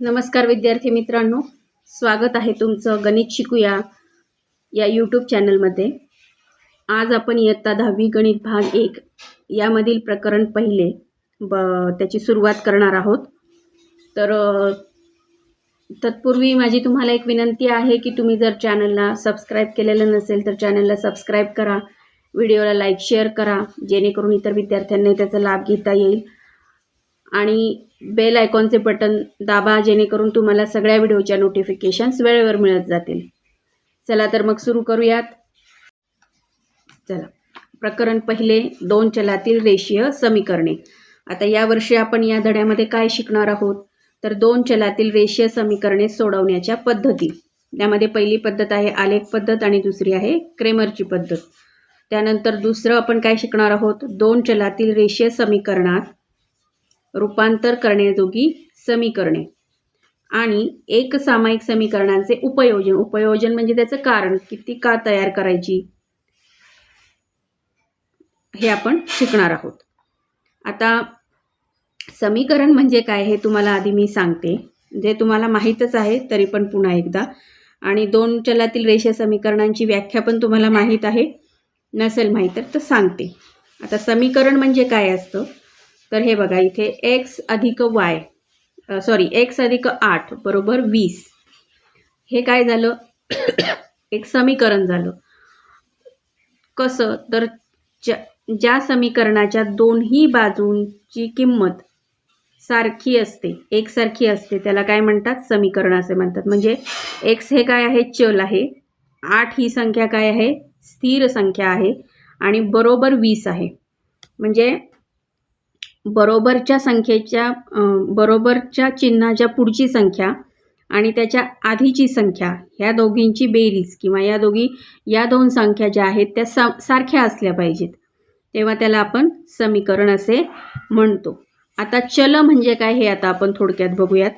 नमस्कार विद्यार्थी मित्रांनो. स्वागत आहे तुमचं गणित शिकूया या यूट्यूब चॅनलमध्ये आज आपण इयत्ता दहावी गणित भाग एक यामधील प्रकरण पहिले ब त्याची सुरुवात करणार आहोत. तर तत्पूर्वी माझी तुम्हाला एक विनंती आहे की तुम्ही जर चॅनलला सबस्क्राईब केलेलं नसेल तर चॅनलला सबस्क्राईब करा. व्हिडिओला लाईक शेअर करा. जेणेकरून इतर विद्यार्थ्यांनाही त्याचा लाभ घेता येईल. आणि बेल आयकॉनचे बटन दाबा जेणेकरून तुम्हाला सगळ्या व्हिडिओच्या नोटिफिकेशन्स वेळेवर मिळत जातील. चला तर मग सुरू करूयात. चला. प्रकरण पहिले दोन चलातील रेषीय समीकरणे. आता यावर्षी आपण या धड्यामध्ये काय शिकणार आहोत? तर दोन चलातील रेषीय समीकरणे सोडवण्याच्या पद्धती. त्यामध्ये पहिली पद्धत आहे आलेख पद्धत आणि दुसरी आहे क्रेमरची पद्धत. त्यानंतर दुसरं आपण काय शिकणार आहोत? दोन चलातील रेषीय समीकरणात रूपांतर करण्याजोगी समीकरणे. आणि एक सामायिक समीकरणांचे उपयोजन उपयोजन म्हणजे त्याचं कारण किती का तयार करायची? हे आपण शिकणार आहोत. आता समीकरण म्हणजे काय हे तुम्हाला आधी मी सांगते. जे तुम्हाला माहीतच आहे तरी पण पुन्हा एकदा. आणि दोन चलातील रेषा समीकरणांची व्याख्या पण तुम्हाला माहीत आहे. नसेल माहीत तर तर सांगते. आता समीकरण म्हणजे काय असतं? तर हे बघा इथे एक्स अधिक वाय सॉरी एक्स अधिक आठ बरोबर वीस. हे काय झालं? एक समीकरण झालं. कसं? तर ज्या ज्या समीकरणाच्या दोन्ही बाजूंची किंमत सारखी असते एकसारखी असते त्याला काय म्हणतात? समीकरण असे म्हणतात. म्हणजे एक्स हे काय आहे? चल आहे. आठ ही संख्या काय आहे? स्थिर संख्या आहे. आणि बरोबर वीस आहे. म्हणजे बरोबरच्या संख्येच्या बरोबरच्या चिन्हाच्या पुढची संख्या आणि त्याच्या आधीची संख्या ह्या दोघींची बेरीज किंवा या दोघी या दोन संख्या ज्या आहेत त्या सा सारख्या असल्या पाहिजेत. तेव्हा त्याला आपण समीकरण असे म्हणतो. आता चल म्हणजे काय हे आता आपण थोडक्यात बघूयात.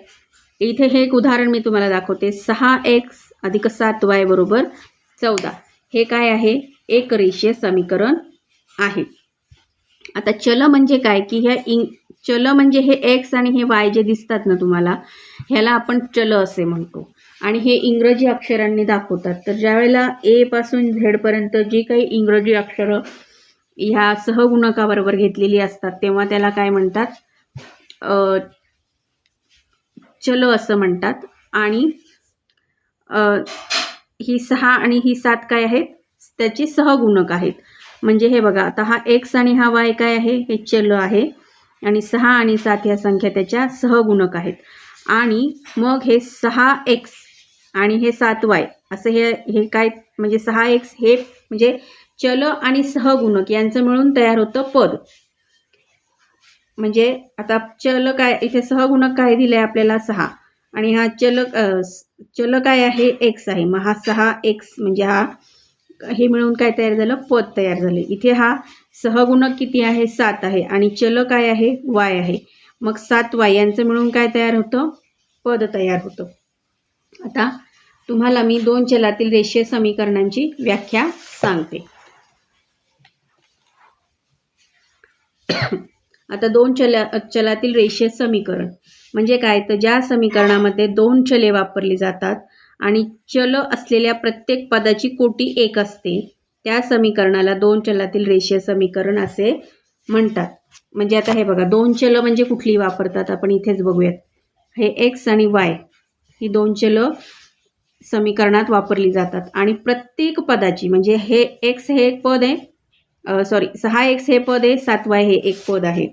इथे हे एक उदाहरण मी तुम्हाला दाखवते. सहा एक्स अधिक सात वाय बरोबर चौदा. हे काय आहे? एक रेषीय समीकरण आहे. आता चल म्हणजे काय? की ह्या इंग चल म्हणजे हे एक्स आणि हे वाय जे दिसतात ना तुम्हाला ह्याला आपण चल असे म्हणतो. आणि हे इंग्रजी अक्षरांनी दाखवतात. तर ज्यावेळेला एपासून झेडपर्यंत जी काही इंग्रजी अक्षरं ह्या सहगुणकाबरोबर घेतलेली असतात तेव्हा त्याला काय म्हणतात? चल असं म्हणतात. आणि ही सहा आणि ही सात काय आहेत? त्याची सहगुणक आहेत. म्हणजे हे बघा आता हा एक्स आणि हा वाय काय आहे? हे चल आहे. आणि सहा आणि सात ह्या संख्या त्याच्या सहगुणक आहेत. आणि मग हे सहा एक्स आणि हे सात वाय असं हे हे काय म्हणजे सहा एक्स हे म्हणजे चल आणि सहगुणक यांचं मिळून तयार होतं पद. म्हणजे आता चल काय इथे सहगुणक काय दिलं आहे आपल्याला? सहा. आणि हा चल चल काय आहे? एक्स आहे. मग हा सहा एक्स म्हणजे हा हे मिळून काय तयार झालं? पद तयार झाले. इथे हा सहगुणक किती आहे? सात आहे. आणि चल काय आहे? वाय आहे. मग सात वाय यांचं मिळून काय तयार होतं? पद तयार होतं. आता तुम्हाला मी दोन चलातील रेषीय समीकरणांची व्याख्या सांगते. आता दोन चला चलातील रेषीय समीकरण. म्हणजे काय? तर ज्या समीकरणामध्ये दोन चले वापरली जातात आणि चल असलेल्या प्रत्येक पदाची कोटी एक असते. त्या समीकरणाला दोन चलातील रेषीय समीकरण असे म्हणतात. म्हणजे आता हे बघा दोन चलं म्हणजे कुठली वापरतात आपण इथेच बघूयात. हे एक्स आणि वाय ही दोन चलं समीकरणात वापरली जातात. आणि प्रत्येक पदाची म्हणजे हे एक्स हे एक पद आहे सॉरी सहा एक्स हे पद आहे सात वाय हे एक पद आहे.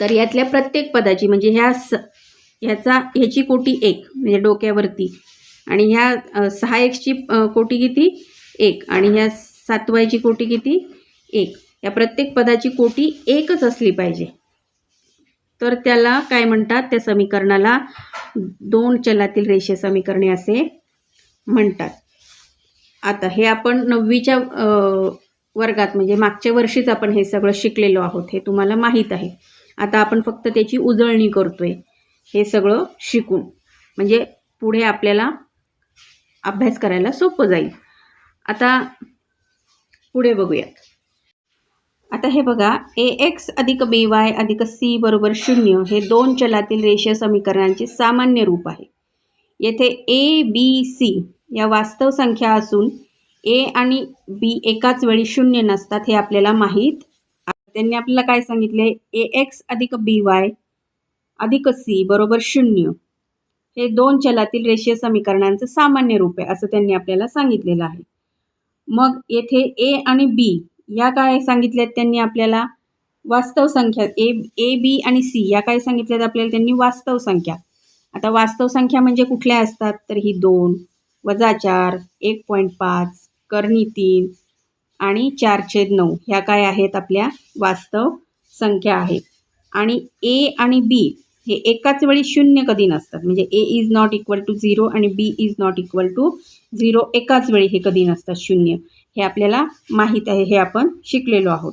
तर यातल्या प्रत्येक पदाची म्हणजे ह्या स ह्याचा ह्याची कोटी एक म्हणजे डोक्यावरती. आणि ह्या सहा एक्सची कोटी किती? एक. आणि ह्या सातवायची कोटी किती? एक. या प्रत्येक पदाची कोटी एकच असली पाहिजे. तर त्याला काय म्हणतात? त्या समीकरणाला दोन चलातील रेषे समीकरणे असे म्हणतात. आता हे आपण नववीच्या वर्गात म्हणजे मागच्या वर्षीच आपण हे सगळं शिकलेलो आहोत हे तुम्हाला माहीत आहे. आता आपण फक्त त्याची उजळणी करतोय. हे सगळं शिकून. म्हणजे पुढे आपल्याला अभ्यास करायला सोपं जाईल. आता पुढे बघूयात. आता हे बघा ए एक्स अधिक बी वाय अधिक सी बरोबर शून्य हे दोन चलातील रेषीय समीकरणांचे सामान्य रूप आहे. येथे ए बी सी या वास्तव संख्या असून ए आणि बी एकाच वेळी शून्य नसतात हे आपल्याला माहीत त्यांनी आपल्याला काय सांगितले? ए एक्स अधिक बी वाय अधिक सी बरोबर शून्य. हे दोन चलातील रेषीय समीकरणांचं सामान्य रूप आहे असं त्यांनी आपल्याला सांगितलेलं आहे. मग येथे ए आणि बी या काय सांगितल्यात त्यांनी आपल्याला? वास्तव संख्या ए ए बी आणि सी या काय सांगितल्यात आपल्याला त्यांनी? वास्तव संख्या. आता वास्तव संख्या म्हणजे कुठल्या असतात? तर ही दोन वजा चार एक पॉईंट पाच करणी तीन आणि चार छेद नऊ. ह्या काय आहेत आपल्या वास्तव संख्या आहेत. आणि ए आणि बी हे एकाच वेळी शून्य कधी नसतात. म्हणजे A is not equal to zero आणि B is not equal to zero एकाच वेळी हे कधी नसतात शून्य. हे आपल्याला माहीत आहे हे आपण शिकलेलो आहोत.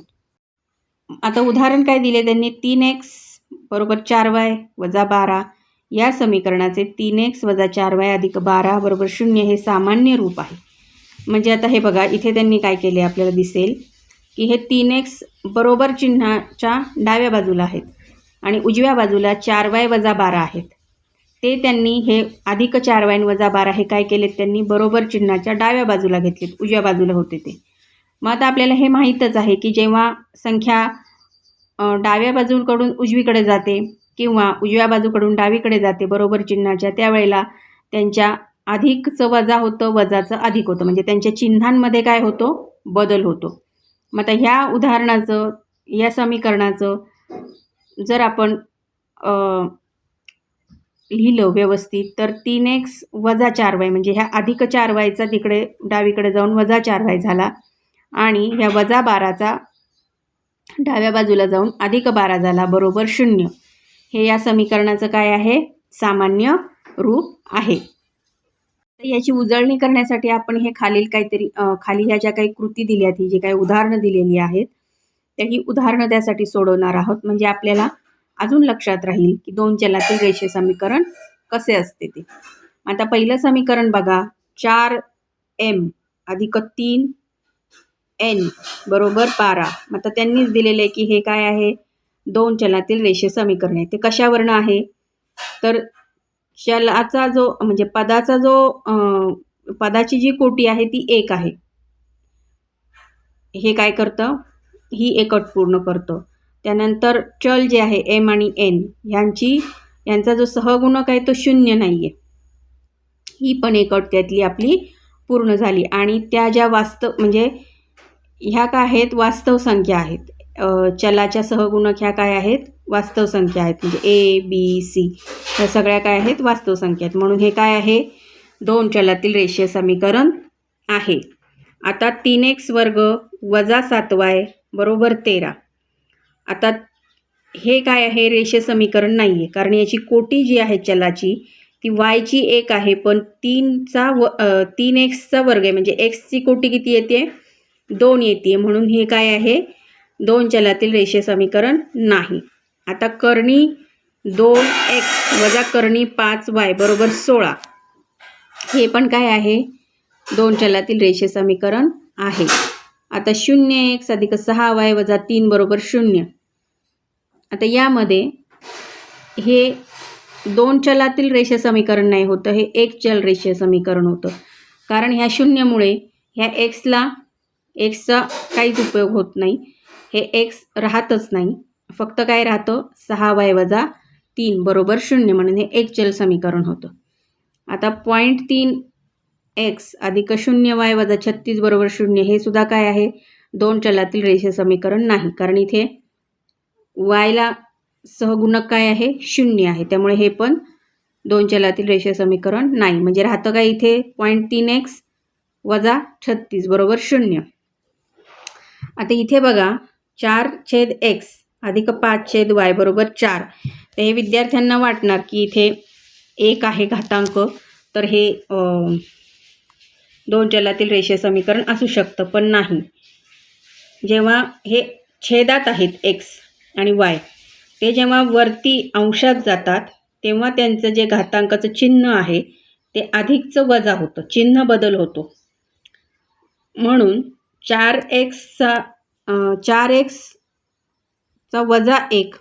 आता उदाहरण काय दिले त्यांनी? तीन एक्स बरोबर चार वाय वजा बारा. या समीकरणाचे तीन एक्स वजा चार वाय अधिक बारा बरोबर शून्य हे सामान्य रूप आहे. म्हणजे आता हे बघा इथे त्यांनी काय केले आपल्याला दिसेल? की हे तीन एक्स बरोबर चिन्हाच्या डाव्या बाजूला आहेत. आणि उजव्या बाजूला चार वाय वजा बारा आहेत. ते त्यांनी हे अधिक चार वायन वजा बारा हे काय केलेत त्यांनी? बरोबर चिन्हाच्या डाव्या बाजूला घेतलेत. उजव्या बाजूला होते ते. मग आता आपल्याला हे माहीतच आहे की जेव्हा संख्या डाव्या बाजूकडून उजवीकडे जाते किंवा उजव्या बाजूकडून डावीकडे जाते बरोबर चिन्हाच्या त्यावेळेला त्यांच्या अधिकचं वजा होतं वजाचं अधिक होतं. म्हणजे त्यांच्या चिन्हांमध्ये काय होतो? बदल होतो. मग आता ह्या उदाहरणाचं या समीकरणाचं जर आपण लिहिलं व्यवस्थित तर तीन एक्स वजा चार वाय म्हणजे ह्या अधिक चार वायचा तिकडे डावीकडे जाऊन वजा चार वाय झाला. आणि ह्या वजा बाराचा डाव्या बाजूला जाऊन अधिक बारा झाला बरोबर शून्य. हे या समीकरणाचं काय आहे? सामान्य रूप आहे. तर याची उजळणी करण्यासाठी आपण हे खालील काहीतरी खाली ह्या ज्या काही कृती दिल्या ती जी काही उदाहरणं दिलेली आहेत त्या ही उदाहरणं त्यासाठी सोडवणार आहोत. म्हणजे आपल्याला अजून लक्षात राहील की दोन चलातील रेषे समीकरण कसे असते ते. आता पहिलं समीकरण बघा. चार एम अधिक तीन एन बरोबर बारा. मग आता त्यांनीच दिलेलं आहे की हे काय आहे? दोन चलातील रेषे समीकरण आहे. ते कशावरनं आहे? तर चलाचा जो म्हणजे पदाचा जो पदाची जी कोटी आहे ती एक आहे. हे काय करतं? ही एक अट पूर्ण करतं. त्यानंतर चल जे आहे एम आणि एन ह्यांची यांचा जो सहगुणक आहे तो शून्य नाही आहे ही पण एक अट त्यातली आपली पूर्ण झाली. आणि त्या ज्या वास्तव म्हणजे ह्या काय आहेत? वास्तव संख्या आहेत. चलाच्या सहगुणक ह्या काय आहेत? वास्तव संख्या आहेत. म्हणजे ए बी सी ह्या सगळ्या काय आहेत? वास्तव संख्या आहेत. म्हणून हे काय आहे? दोन चलातील रेषीय समीकरण आहे. आता तीन एक्स वर्ग वजा सात वाय बरोबर तेरा. आता हे काय आहे? रेषे समीकरण नाही आहे कारण याची कोटी जी आहे चलाची ती वायची एक आहे. पण तीनचा व तीन एक्सचा वर्ग आहे. म्हणजे एक्सची कोटी किती येते? दोन येते. म्हणून हे काय आहे? दोन चलातील रेषे समीकरण नाही. आता कर्णी दोन एक्स वजा कर्णी पाच वाय बरोबर सोळा. हे पण काय आहे? दोन चलातील रेषे समीकरण आहे. आता शून्य एक्स अधिक सहा वाय वजा तीन बरोबर शून्य. आता यामध्ये हे दोन चलातील रेषीय समीकरण नाही होतं हे एक चल रेषीय समीकरण होतं. कारण ह्या शून्यमुळे ह्या एक्सला एक्सचा काहीच उपयोग होत नाही. हे एक्स राहतच नाही. फक्त काय राहतं? सहा वाय वजा तीन बरोबर शून्य म्हणून हे एक चल समीकरण होतं. आता पॉईंट तीन एक्स अधिक शून्य वाय वजा छत्तीस बरोबर शून्य हे सुद्धा काय आहे? दोन चलातील रेषीय समीकरण नाही. कारण इथे वायला सहगुणक काय आहे? शून्य आहे. त्यामुळे हे पण दोन चलातील रेषीय समीकरण नाही. म्हणजे राहतं काय इथे? पॉईंट तीन एक्स वजा छत्तीस बरोबर शून्य. आता इथे बघा चार छेद एक्स अधिक पाच छेद वाय बरोबर चार. तर हे विद्यार्थ्यांना वाटणार की इथे एक आहे घातांक. तर हे दोन चलातील रेषीय समीकरण असू शकतं पण नाही. जेव्हा हे छेदात आहेत एक्स आणि वाय ते जेव्हा वरती अंशात जातात तेव्हा त्यांचं जे घातांकाचं चिन्ह आहे ते अधिकचं वजा होतं चिन्ह बदल होतो. म्हणून चार एक्सचा चार एक्सचा वजा एक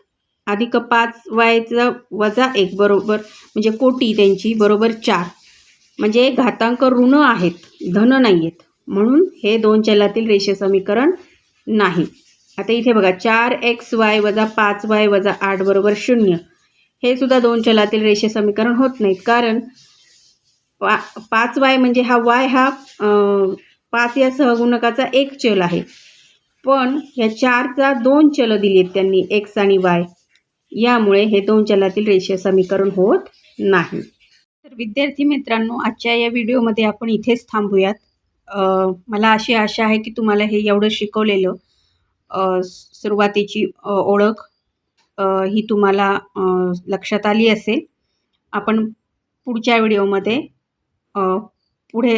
अधिक पाच वायचा वजा एक बरोबर म्हणजे कोटी त्यांची बरोबर चार. म्हणजे घातांक ऋण आहेत. धन नाही आहेत म्हणून हे दोन चलातील रेषे समीकरण नाही. आता इथे बघा चार एक्स वाय वजा पाच वाय वजा आठ बरोबर शून्य. हे सुद्धा दोन चलातील रेषे समीकरण होत नाहीत. कारण पा पाच वाय म्हणजे हा वाय हा पाच या सहगुणकाचा एक चल आहे. पण ह्या चारचा दोन चल दिली आहेत त्यांनी एक्स आणि वाय. यामुळे हे दोन चलातील रेषीय समीकरण होत नाही. तर विद्यार्थी मित्रांनो आजच्या या व्हिडिओमध्ये आपण इथेच थांबूयात. मला अशी आशा आहे की तुम्हाला हे एवढं शिकवलेलं सुरुवातीची ओळख ही तुम्हाला लक्षात आली असेल. आपण पुढच्या व्हिडिओमध्ये पुढे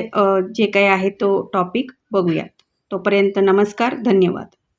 जे काही आहे तो टॉपिक बघूयात. तोपर्यंत नमस्कार धन्यवाद.